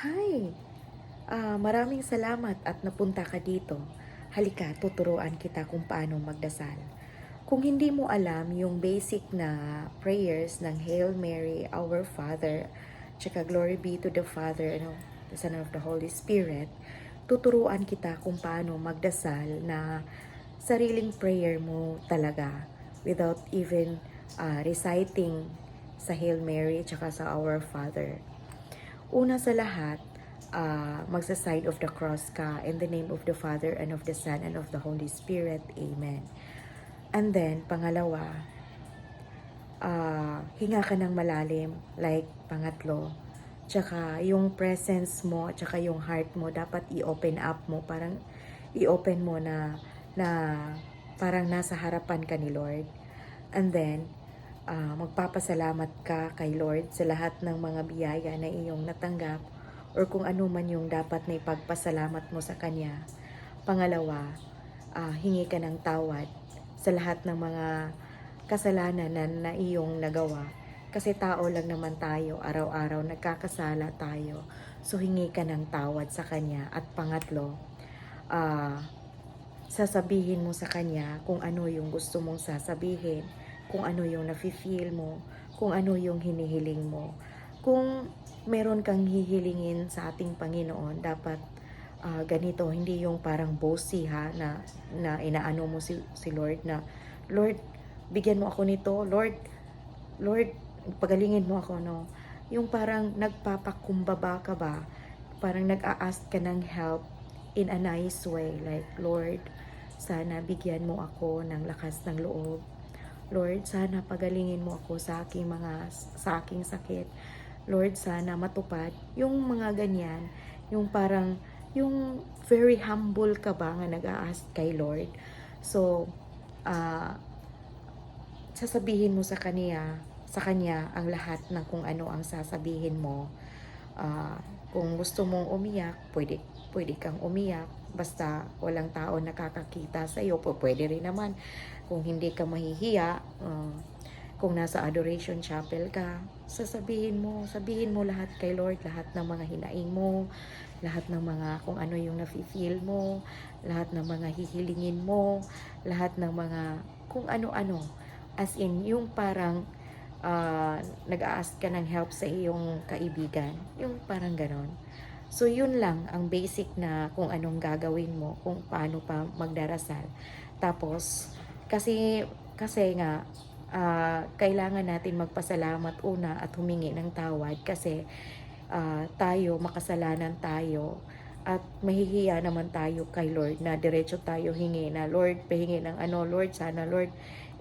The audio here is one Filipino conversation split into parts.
Hi! Ah, maraming salamat at napunta ka dito. Halika, tuturuan kita kung paano magdasal. Kung hindi mo alam yung basic na prayers ng Hail Mary, Our Father, tsaka Glory be to the Father, ano, the Son of the Holy Spirit, tuturuan kita kung paano magdasal na sariling prayer mo talaga without even ah, reciting sa Hail Mary tsaka sa Our Father. Una sa lahat, uh, magsa-sign of the cross ka in the name of the Father and of the Son and of the Holy Spirit. Amen. And then, pangalawa, uh, hinga ka ng malalim, like pangatlo. Tsaka yung presence mo, tsaka yung heart mo, dapat i-open up mo. Parang i-open mo na, na parang nasa harapan ka ni Lord. And then, ah, magpapasalamat ka kay Lord sa lahat ng mga biyaya na iyong natanggap or kung ano man yung dapat na ipagpasalamat mo sa Kanya. Pangalawa, ah, hingi ka ng tawad sa lahat ng mga kasalanan na, na iyong nagawa. Kasi tao lang naman tayo, araw-araw nagkakasala tayo. So hingi ka ng tawad sa Kanya. At pangatlo, ah, sasabihin mo sa Kanya kung ano yung gusto mong sasabihin kung ano yung nafe-feel mo, kung ano yung hinihiling mo. Kung meron kang hihilingin sa ating Panginoon, dapat ah, ganito, hindi yung parang bossy ha, na, na inaano mo si, si Lord na, Lord, bigyan mo ako nito, Lord, Lord, pagalingin mo ako, no? Yung parang nagpapakumbaba ka ba, parang nag-a-ask ka ng help in a nice way, like, Lord, sana bigyan mo ako ng lakas ng loob, Lord, sana pagalingin mo ako sa aking mga sa aking sakit. Lord, sana matupad yung mga ganyan, yung parang yung very humble ka ba nga nag-ask kay Lord. So, ah sasabihin mo sa kanya, sa kanya ang lahat ng kung ano ang sasabihin mo. Ah, kung gusto mong umiyak, pwede pwede kang umiyak basta walang tao nakakakita sa iyo, pwede rin naman kung hindi ka mahihiya, uh, kung nasa adoration chapel ka, sasabihin mo, sabihin mo lahat kay Lord, lahat ng mga hinaing mo, lahat ng mga kung ano yung nafe-feel mo, lahat ng mga hihilingin mo, lahat ng mga kung ano-ano. As in, yung parang uh, nag-a-ask ka ng help sa iyong kaibigan. Yung parang ganon. So, yun lang ang basic na kung anong gagawin mo, kung paano pa magdarasal. Tapos, kasi, kasi nga, ah, kailangan natin magpasalamat una at humingi ng tawad kasi ah, tayo, makasalanan tayo at mahihiya naman tayo kay Lord na diretso tayo hingi na Lord, pahingi ng ano, Lord, sana Lord,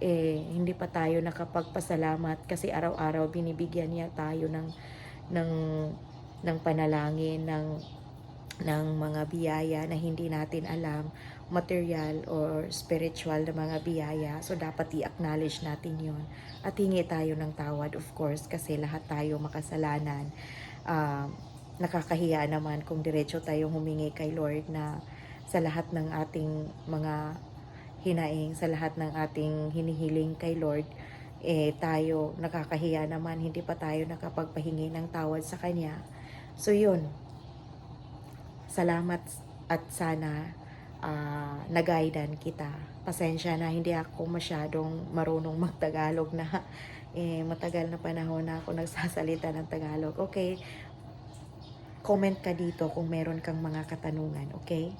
eh, hindi pa tayo nakapagpasalamat kasi araw-araw binibigyan niya tayo ng, ng, ng panalangin, ng, ng mga biyaya na hindi natin alam material or spiritual na mga biyaya. So, dapat i-acknowledge natin yon At hingi tayo ng tawad, of course, kasi lahat tayo makasalanan. Uh, nakakahiya naman kung diretso tayo humingi kay Lord na sa lahat ng ating mga hinaing, sa lahat ng ating hinihiling kay Lord, eh tayo nakakahiya naman, hindi pa tayo nakapagpahingi ng tawad sa Kanya. So, yun. Salamat at sana uh, nagaidan kita. Pasensya na hindi ako masyadong marunong magtagalog na eh, matagal na panahon na ako nagsasalita ng Tagalog. Okay, comment ka dito kung meron kang mga katanungan, okay?